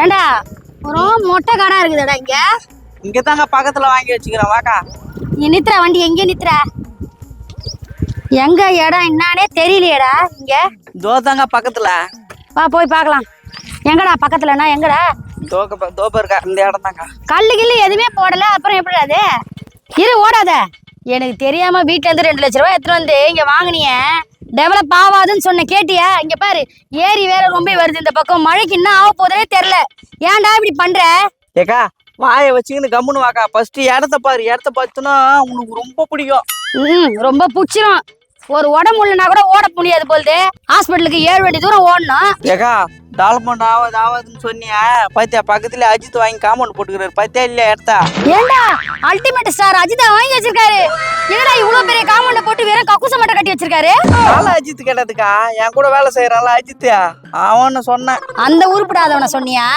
ஏண்டா? ஒரு மொட்டை காடா இருக்குதுடா இங்க. இங்க தாங்க பக்கத்துல வாங்கி வச்சுக்கிறேன் வாக்கா. நீ நித்துற வண்டி எங்க நித்துற. எங்க இடம் என்னன்னே தெரியலையேடா இங்க. தோ தாங்க பக்கத்துல. வா போய் பார்க்கலாம். எங்கடா பக்கத்துலனா எங்கடா? தோக்க தோப்ப இருக்கா? இந்த இடம் தாங்க கல்லு கில்லு எதுவுமே போடல அப்புறம் எப்படி அது? இரு ஓடாத. எனக்கு தெரியாம வீட்ல இருந்து ரெண்டு லட்ச ரூபாய் எடுத்துட்டு வந்து இங்க வாங்குனிய. டெவலப் ஆகாதுன்னு சொன்ன கேட்டியா? இங்க பாரு ஏரி வேற ரொம்ப வருது இந்த பக்கம். மழைக்கு என்ன ஆக போதே தெரியல. ஏன்டா இப்படி பண்ற? ஏக்கா வாயை வச்சுக்கின்னு கம்முன்னு வாக்கா. ஃபர்ஸ்ட் இடத்த பாரு இடத்த பார்த்துனா உனக்கு ரொம்ப பிடிக்கும். ம் ரொம்ப புடிச்சிரும் ஒரு உடம்பு இல்லைனா கூட ஓட முடியாது போகுது ஹாஸ்பிட்டலுக்கு ஏழு வண்டி தூரம் ஓடணும். ஏக்கா டெவலப்மெண்ட் ஆகாது ஆகாதுன்னு சொன்னியா? பாத்தியா பக்கத்துல அஜித் வாங்கி காம்பவுண்ட் போட்டுக்கிறாரு. பாத்தியா இல்லையா இடத்தா ஏண்டா? அல்டிமேட் ஸ்டார் அஜிதா வாங்கி வச்சிருக்காரு. என்னடா இவ்வளவு பெரிய காம்பவுண்ட போட்டு வெறும் கக்கூச மட்டும் கட்டி வச்சிருக்காரு? நாள அஜித் கேட்டதுக்கா என் கூட வேலை செய்யறான்ல அஜித் அவன்னு சொன்னேன். அந்த உருப்படாதவன சொன்னியா?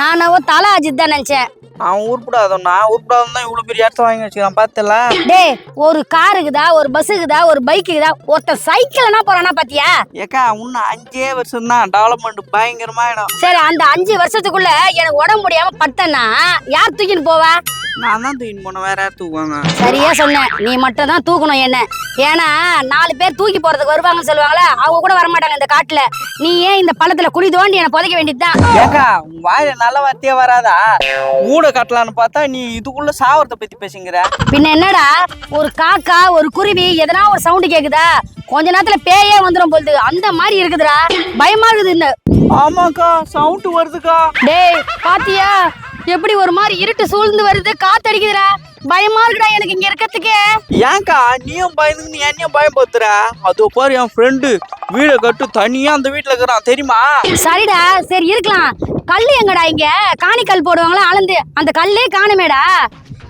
நான் தலை அஜித் தான் நினைச்சேன். அவன் உருப்படாதவனா. உருப்படாதவன் தான் இவ்வளவு பெரிய இடத்த வாங்கி வச்சுக்கிறான். பார்த்தல டேய் ஒரு காருக்குதா ஒரு பஸ்ஸுக்குதா ஒரு பைக்குக்குதா ஒருத்தன் சைக்கிள்னா போறானா பாத்தியா? ஏக்கா இன்னும் அஞ்சே வருஷம் தான் டெவலப்மெண்ட் பயங்கரமாயிடும். சரி அந்த அஞ்சு வருஷத்துக்குள்ள எனக்கு உடம்பு முடியாம பட்டனா யார் தூக்கின்னு போவா? நான் தான் தூக்கின்னு போனேன். வேற யார் தூக்குவாங்க? சரியா சொன்னேன். நீ மட்டும் தான் தூக்கணும் என்ன. ஏன்னா நாலு பேர் தூக்கி போறதுக்கு வருவாங்கன்னு சொல்லுவாங்களே அவங்க கூட வரமாட்டாங்க இந்த காட்டுல. நீ ஏன் இந்த பள்ளத்துல குழி தோண்டி என்ன புதைக்க வேண்டியதுதான்? ஏக்கா உன் வாயில நல்ல வார்த்தையே வராதா? மூட கட்டலான்னு பார்த்தா நீ இதுக்குள்ள சாவரத்தை பத்தி பேசுங்கிற. பின்ன என்னடா ஒரு காக்கா ஒரு குருவி எதனா ஒரு சவுண்டு கேக்குதா? கொஞ்ச நேரத்துல பேயே வந்துடும் போகுது அந்த மாதிரி இருக்குதுடா. பயமா இருக்குது இந்த. ஆமாக்கா சவுண்ட் வருதுக்கா. டேய் பாத்தியா? எப்படி ஒரு மாதிரி இருட்டு சூழ்ந்து வருது காத்தடிக்குதுடா. பயமா இருக்குடா எனக்கு இங்க இருக்கிறதுக்கே. ஏன்க்கா நீயும் பயந்து நீ என்னையும் பயப்படுத்துற அது பாரு என் ஃப்ரெண்டு வீடை கட்டு தனியா அந்த வீட்டுல இருக்கிறான் தெரியுமா? சரிடா சரி இருக்கலாம். கல்லு எங்கடா இங்க? காணிக்கல் போடுவாங்களா? அளந்து. அந்த கல்லே காணுமேடா.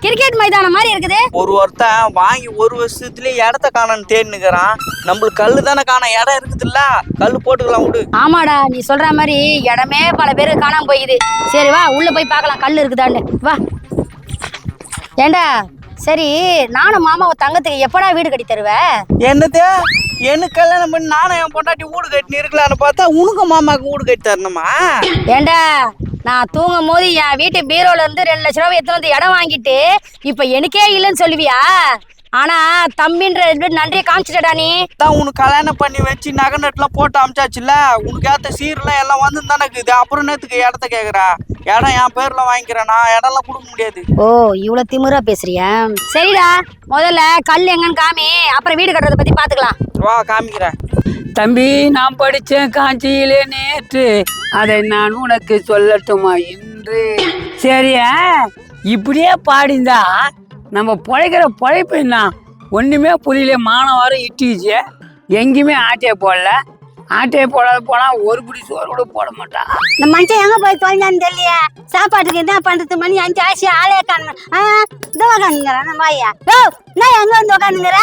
கிரிக்கெட் மைதானம் மாதிரி இருக்குது. ஒரு ஒருத்தன் வாங்கி ஒரு வருஷத்துலயே இடத்த காணன்னு தேடினுக்கிறான். நம்மளுக்கு கல்லு தானே காண இடம் இருக்குதுல்ல. கல்லு போட்டுக்கலாம் விடு. ஆமாடா நீ சொல்ற மாதிரி இடமே பல பேர் காணாம போயிக்குது. சரி வா உள்ள போய் பார்க்கலாம். கல் இருக்குதான்னு. வா. ஏண்டா? சரி நானும் மாமாவை தங்கத்துக்கு எப்படா வீடு கட்டி தருவ? என்னது? எனக்கு கல்யாணம் பண்ணி நானும் என் பொண்டாட்டி வீடு கட்டினு இருக்கலான்னு பார்த்தா உனக்கு மாமாக்கு வீடு கட்டி தரணுமா? ஏண்டா நான் தூங்கும் போது என் வீட்டு பீரோல இருந்து ரெண்டு லட்ச ரூபாய் எடுத்து வந்து இடம் வாங்கிட்டு இப்ப எனக்கே இல்லைன்னு சொல்லுவியா? ஆனா தம்பின்ற நன்றியை காமிச்சிட்டடா நீ. தான் உனக்கு கல்யாணம் பண்ணி வச்சு நகை நட்டுலாம் போட்டு அமிச்சாச்சுல உனக்கு ஏத்த சீர்லாம் எல்லாம் வந்து தானே இருக்குது. அப்புறம் நேத்துக்கு இடத்த கேக்குறா? இடம் என் பேர்ல வாங்கிக்கிறேன்? நான் இடம்லாம் கொடுக்க முடியாது. ஓ இவ்வளவு திமிரா பேசுறியா? சரிடா முதல்ல கல் எங்கன்னு காமி அப்புறம் வீடு கட்டுறதை பத்தி பாத்துக்கலாம். வா காமிக்கிறேன். தம்பி நான் படித்தேன் காஞ்சியிலே நேற்று. அதை நான் உனக்கு சொல்லட்டுமா இன்று? சரியா இப்படியே பாடிந்தா நம்ம பிழைக்கிற பிழைப்பு என்ன? ஒன்றுமே புரியல மானவாரம் இட்டிச்சு எங்கேயுமே ஆட்டையை போடல. ஆட்டையை போடாத போனால் ஒரு பிடி சோறு கூட போட மாட்டான் இந்த மனுஷன் எங்க போய் தொலைஞ்சான்னு தெரியல சாப்பாட்டுக்கு என்ன பண்றது? மணி அஞ்சு ஆச்சு ஆளே காணும். இந்த உக்காந்துங்கிறான் வாயா ஓ நான் எங்க வந்து உக்காந்துங்கிற?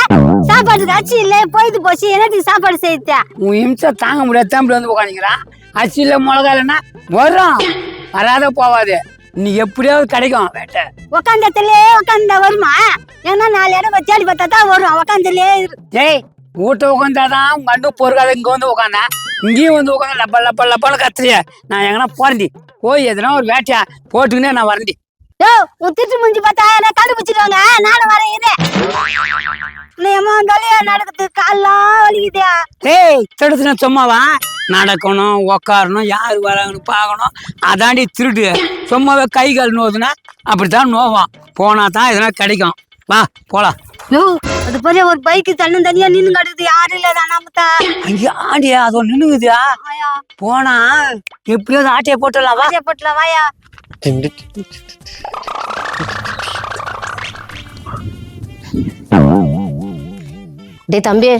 சாப்பாட்டுக்கு அச்சு இல்ல போயிட்டு போச்சு. என்னத்துக்கு சாப்பாடு செய்யுது உன் இம்சை தாங்க முடியாது. இப்படி வந்து உட்காந்துக்கிறான் அரிசியில் மிளகா இல்லைன்னா வரும். வராத போவாது. நீ எப்படியாவது கிடைக்கும் வேட்டை. உக்காந்தத்திலே உக்காந்தா வருமா? ஏன்னா நாலு இடம் தேடி பார்த்தா தான் வரும் உக்காந்துலே டேய் வீட்டை உட்காந்தாதான் அண்ணு பொறுக்காத இங்க வந்து உட்காந்தா இங்கேயும் வந்து உட்காந்து லப்ப லப்ப லப்பால கத்துறிய. நான் எங்கன்னா போறேன்டி. போய் எதனா ஒரு வேட்டையா போட்டுக்கினே நான் வரேன்டி. யோ உன் திட்டு முடிஞ்சு பார்த்தா என்ன கண்டுபிடிச்சிடுவாங்க நானும் வரேன் இரு. அம்மா வந்தாலே நடக்குது. கால்லாம் வலிக்குதே. டேய் தடுத்துன சும்மாவா? நடக்கணும் உக்காரணும் யார் வராங்கன்னு பார்க்கணும். அதாண்டி திருட்டு சும்மாவே கை கால் நோதுனா அப்படித்தான் நோவான் போனா தான் எதனா கிடைக்கும். வா போலாம். அது பெரிய ஒரு பைக்கு தண்ணு தனியா நின்னு கிடக்குது. யாரும் இல்ல அங்கே ஆண்டியா அது நின்னுங்குதியா ஆயா போனா எப்படியாவது ஆட்டையை போட்டுடலாம் வா. போட்டுல வாயா. டேய் தம்பி.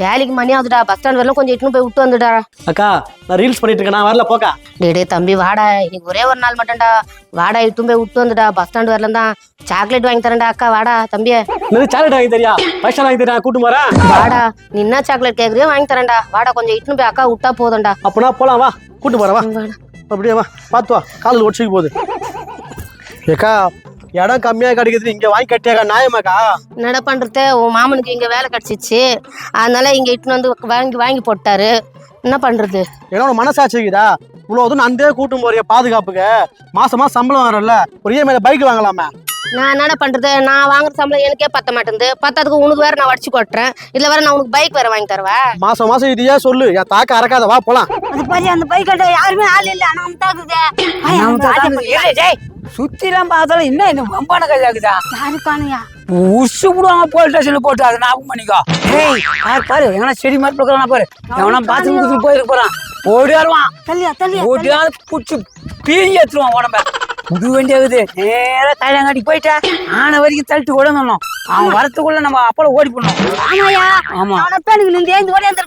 வேலைக்கு மணி ஆகுதுடா பஸ் ஸ்டாண்ட் வரலாம் கொஞ்சம் இட்டுன்னு போய் விட்டு வந்துடா அக்கா நான் ரீல்ஸ் பண்ணிட்டு இருக்கேன் நான் வரல போக்கா. டேய் டேய் தம்பி வாடா இன்னைக்கு ஒரே ஒரு நாள் மட்டும்டா. வாடா இட்டுன்னு போய் விட்டு வந்துடா பஸ் ஸ்டாண்ட் வரலாம் தான். சாக்லேட் வாங்கி தரேன்டா அக்கா வாடா தம்பியே. நிறைய சாக்லேட் வாங்கி தெரியா? பைசா வாங்கி தெரியா? கூட்டு வரேன் வாடா நீ என்ன சாக்லேட் கேக்குறியோ வாங்கி தரேன்டா. வாடா கொஞ்சம் இட்டுன்னு போய் அக்கா விட்டா போதும்டா. அப்பனா போலாம் வா. கூட்டு போறேன் வா. அப்படியே வா. பார்த்து வா காலில் ஒடிச்சுக்கு போகுது. ஏக்கா இடம் கம்மியாக கிடைக்குது இங்கே வாங்கி கட்டியாக்கா? நியாயமாக்கா? என்னடா பண்றது? உன் மாமனுக்கு இங்க வேலை கிடைச்சிச்சு. அதனால இங்க இட்டுன்னு வந்து வாங்கி வாங்கி போட்டாரு. என்ன பண்றது? ஏன்னா உனக்கு மனசாட்சி இருக்குதா? இவ்வளோ தூரம் நந்தே கூட்டும் போறிய பாதுகாப்புக்கு. மாசம் மாசம் சம்பளம் வரல ஒரு இஎம்ஐ பைக் வாங்கலாமே. நான் என்னடா பண்றது? நான் வாங்குற சம்பளம் எனக்கே பத்த மாட்டேங்குது. பத்தாதுக்கு உனக்கு வேற நான் வடிச்சு கொட்டுறேன் இதுல வேற நான் உனக்கு பைக் வேற வாங்கி தருவா மாசம் மாசம் இதையே சொல்லு. என் தாக்க அறக்காத வா போலாம். அது பாரு அந்த பைக் கட்ட யாருமே ஆள் இல்ல. நம்ம தாக்குது சுத்திலாம் பார்த்தாலும் என்ன என்ன வம்பான கதையாக்குதா யாரு காணுயா? உசு விடுவாங்க போலீஸ் ஸ்டேஷன்ல போட்டு அதை ஞாபகம் பண்ணிக்கோ. ஏய் பாரு பாரு எவனா செடி மாதிரி பாரு. எவனா குத்து போயிருக்கு போறான். ஓடியாருவான். தள்ளியா தள்ளியா ஓடியாரு புடிச்சு பீஞ்சி எடுத்துருவான் உடம்ப. புது வண்டி ஆகுது நேரா போயிட்டா ஆன வரைக்கும் தள்ளிட்டு ஓடணும் அவன் வரத்துக்குள்ள நம்ம அப்பள ஓடி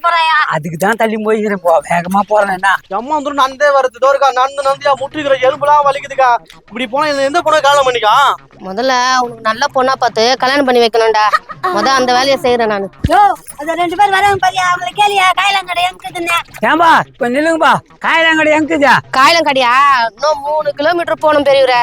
போறாயா அதுக்கு தான் தள்ளி போய் போ வேகமா போறேன் என்ன? எம்மா தூரம் நந்தே வருது தோறுக்கா நந்து நந்தியா முட்டிக்கிற எலும்புலாம் வலிக்குதுக்கா. இப்படி போனா எந்த பொண்ணை காலம் பண்ணிக்கா முதல்ல உனக்கு நல்ல பொண்ணா பார்த்து கல்யாணம் பண்ணி வைக்கணும்டா. முத அந்த வேலையை செய்யறேன் நான். யோ அது ரெண்டு பேர் வராங்க பாரியா அவங்கள கேளியா காயலாங்கடை எங்க ஏன்பா இப்ப நில்லுங்கப்பா. காயலாங்கடை எங்குதா காயலம் கடியா? இன்னும் மூணு கிலோமீட்டர் போகணும் பெரியவரே.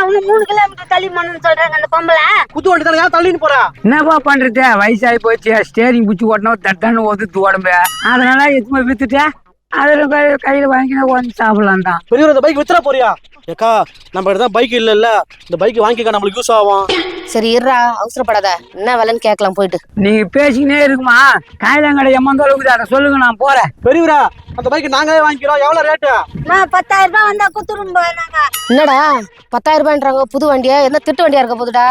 அவனு மூணு கிலோமீட்டர் தள்ளி போகணும்னு சொல்றாங்க அந்த பொம்பளை? குத்து வண்டி ஏன் தள்ளின்னு போறா? என்னப்பா பண்றது? வயசாகி போச்சு. ஸ்டேரிங் பிடிச்சி ஓட்டணும் தட்டான்னு ஒதுத்து உடம்பு அதனால எதுவுமே வித்துட்டேன் அதுல கையில வாங்கினா உடனே சாப்பிடலாம் தான். பெரிய இந்த பைக் வித்துற போறியா? ஏக்கா நம்ம கிட்ட தான் பைக் இல்ல இல்ல இந்த பைக் வாங்கிக்கா நம்மளுக்கு யூஸ் ஆகும். சரி இருடா அவசரப்படாத. என்ன வேலைன்னு கேட்கலாம் போயிட்டு. நீங்க பேசிக்கினே இருக்குமா? காயிலாங்கடை எம்மந்த அளவுக்கு அதை சொல்லுங்க நான் போறேன். பெரியவரா அந்த பைக் நாங்களே வாங்கிக்கிறோம். எவ்வளவு ரேட்டு நான் பத்தாயிரம் ரூபாய் வந்தா குத்துரும் நாங்க. என்னடா? பத்தாயிரம் ரூபாய்ன்றாங்க புது வண்டியா? என்ன திட்டு வண்டியா இருக்க போதுடா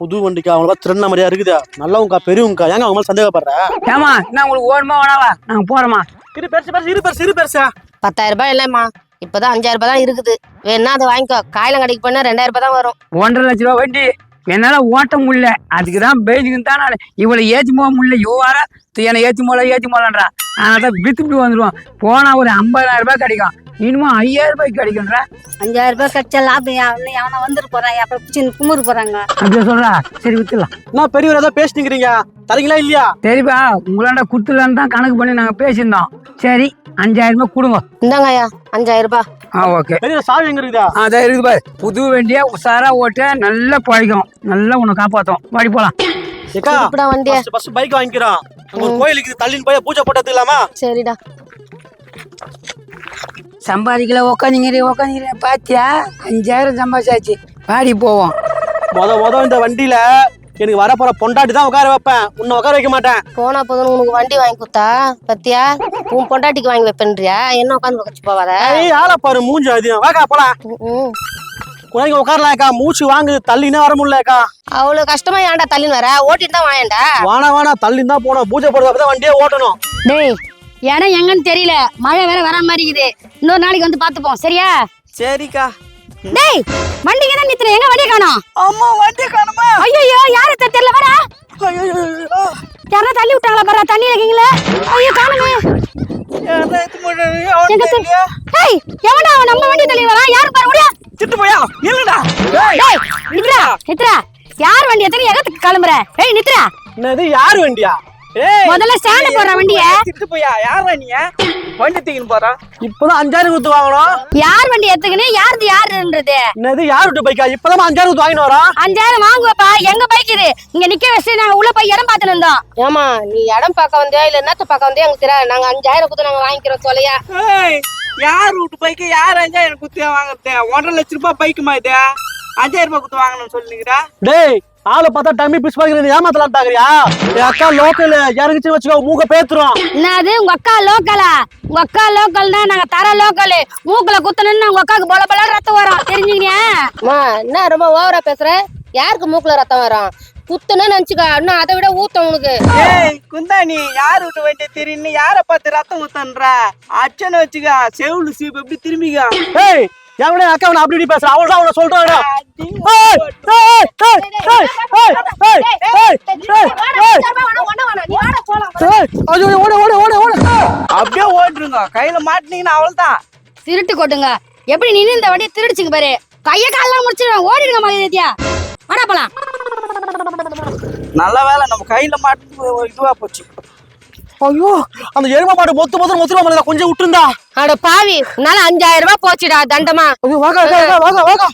புது வண்டிக்கா அவங்கள திருண்ண மாதிரியா இருக்குதா. நல்லவங்கக்கா பெரியவங்கக்கா ஏங்க அவங்க மேல சந்தேகப்படுற? ஏமா என்ன உங்களுக்கு ஓடுமா வேணாவா நாங்க போறோமா இரு பெருசு பெருசு இரு பெருசு இரு பெருசா. பத்தாயிரம் ரூபாய் இல்லைம்மா. இப்பதான் அஞ்சாயிரம் ரூபாய் தான் இருக்குது. வேணா அதை வாங்கிக்கோ. காயிலம் கடைக்கு போனா ரெண்டாயிரம் ரூபாய் தான் வரும். ஒன்றரை லட்ச ரூபா வண்டி. என்னால ஓட்ட முடியல. அதுக்கு தான் பெயிலுக்கு தான் நான் இவளை ஏற்றி போக முடியல. யோவார என்னை ஏற்றி போல ஏற்றி போலன்றா அதனால தான் வித்துட்டு வந்துருவான். போனா ஒரு ஐம்பதாயிரம் ரூபாய் கிடைக்கும். இனிமே ஐயாயிரம் ரூபாய்க்கு கிடைக்கும்ன்றா. அஞ்சாயிரம் ரூபாய் கிடைச்சா லாபம். இன்னும் எவனா வந்துட்டு போறான். அப்புறம் பிடிச்சி குமுறு போறாங்க. அப்படி சொல்றா. சரி வித்துலாம் என்ன பெரியவர் ஏதோ பேசிட்டுங்கிறீங்க தரீங்களா இல்லையா? சரிப்பா உங்களாண்ட குத்துலான்னு தான் கணக்கு பண்ணி நாங்க பேசியிருந்தோம். சரி அஞ்சாயிரம் ரூபாய் கொடுங்க. இந்தாங்க ஐயா அஞ்சாயிரம் ரூபாய். ஆ ஓகே. சாவி எங்க இருக்குதா? அதான் இருக்குது பாரு. புது வண்டியா உஷாரா ஓட்ட நல்லா பழைக்கும் நல்லா உன்னை காப்பாத்தும். வாடி போலாம். ஃபர்ஸ்ட் பைக் வாங்கிக்கிறோம். அங்க ஒரு கோயிலுக்கு தள்ளின்னு போய் பூஜை போட்டது இல்லாமா? சரிடா. சம்பாதிக்கல உக்காந்துங்கிறீ உக்காந்துங்கிறீ பாத்தியா? அஞ்சாயிரம் சம்பாதிச்சாச்சு. வாடி போவோம். முத முத இந்த வண்டியில எனக்கு வரப்போற பொண்டாட்டி தான் உட்கார வைப்பேன். உன்னை உட்கார வைக்க மாட்டேன். போனா போதும் உனக்கு வண்டி வாங்கி கொடுத்தா? பத்தியா? உன் பொண்டாட்டிக்கு வாங்கி வைப்பேன்றியா? என்ன உட்காந்து வச்சு போவாத? ஏய் ஆளை பாரு மூஞ்சி அதிகம் வாக்கா போலாம். குழந்தைங்க உட்காரலாம்க்கா மூச்சு வாங்குது தள்ளினே வர முடியலக்கா அவ்வளவு கஷ்டமா ஏன்டா தள்ளின்னு வர? ஓட்டிட்டு தான் வாயேன்டா. வானா வானா தள்ளின்னு தான் போனோம் பூஜை போடுறதுக்கு தான் வண்டியே ஓட்டணும். டேய் இடம் எங்கன்னு தெரியல. மழை வேற வர மாதிரி இருக்குது. இன்னொரு நாளைக்கு வந்து பாத்துப்போம் சரியா? சரிக்கா. டேய் வண்டிங்க தான் நித்துற எங்க வண்டியை காணோம்? அம்மா வண்டி காணுமா? ஐயோ யாரு த- தெரியல? வரா யாரா தள்ளி விட்டாங்களா பாரா தண்ணி இருக்கீங்களா ஐயோ காணுமே. அவன் நம்ம வண்டி தள்ளி யாரு பாரு முடியா திட்டு போயா? இல்லடா டேய் நித்ரா நித்ரா யார் வண்டி எத்தனை எகத்துக்கு கிளம்புற? ஏய் நித்ரா என்னது யார் வண்டியா? ஏய். முதல்ல ஸ்டாண்ட் போடுற வண்டிய. திட்டு போயா? யாரா நீ வண்டி தூக்கின்னு போறா இப்பதான் அஞ்சாயிரம் கொடுத்து வாங்கணும் யார் வண்டி எத்துக்குன்னு யாருது யாருன்றது? என்னது யார் விட்டு பைக்கா இப்பதான் அஞ்சாயிரம் கொடுத்து வாங்கிட்டு வரோம் அஞ்சாயிரம் வாங்குவப்பா. எங்க பைக் இது? இங்க நிக்க வச்சு நாங்க உள்ள போய் இடம் பார்த்துட்டு இருந்தோம். ஏமா நீ இடம் பார்க்க வந்தியா? இல்ல என்னத்த பார்க்க வந்தியா? எனக்கு தெரியாது. நாங்க அஞ்சாயிரம் கொடுத்து நாங்க வாங்கிக்கிறோம் சொல்லையா? ஏய் யார் வீட்டு பைக்கு யார் அஞ்சாயிரம் குத்து வாங்குறது? ஒன்றரை லட்ச ரூபாய் பைக்குமா இது? அஞ்சாயிரம் ரூபாய் குத்து வாங்கணும்னு சொல்லுங்கிறா டேய் ஆளை பார்த்தா டம்மி பிஸ் பாக்கிறேன் ஏமாத்தலாம் தாக்குறியா என் அக்கா லோக்கல் இறங்கிச்சு வச்சுக்கோ மூக்க பேத்துரும். என்னது உங்க அக்கா லோக்கலா உங்க அக்கா லோக்கல்னா நாங்க தர லோக்கல் மூக்குல குத்தணும்னு உங்க அக்காவுக்கு போல போல ரத்தம் வரும். தெரிஞ்சுக்கினியா? அம்மா என்ன ரொம்ப ஓவரா பேசுற? யாருக்கு மூக்குல ரத்தம் வரும்? குத்துன்னு நினைச்சுக்க இன்னும் அதை விட ஊத்தம் உனக்கு. ஏய் குந்தாணி யார் வீட்டு வண்டி தெரியுன்னு யாரை பார்த்து ரத்தம் ஊத்தன்ற அச்சனை வச்சுக்க செவுளு சீப்பு எப்படி திரும்பிக்கா. ஏய் எவனே அக்கா அவனை அப்படி இப்படி பேசுறான் அவள் தான் அவனை ஓடு அப்படியே ஓட்டுருங்க கையில மாட்டினீங்கன்னா அவள் தான் திருட்டு கொட்டுங்க. எப்படி நின்று இந்த வண்டியை திருடிச்சுங்க பாரு. கையை காலெல்லாம் முடிச்சிருவாங்க ஓடிடுங்க மகிழ்ச்சியா வாடா போலாம். நல்ல வேலை நம்ம கையில மாட்டு இதுவா போச்சு. ஐயோ அந்த எருமை மாடு மொத்த மொத்தம் மொத்தம் கொஞ்சம் விட்டுருந்தா அட பாவி உன்னால அஞ்சாயிரம் ரூபாய் போச்சுடா தண்டமா ஐயோ வாங்க வாங்க வாங்க வாங்க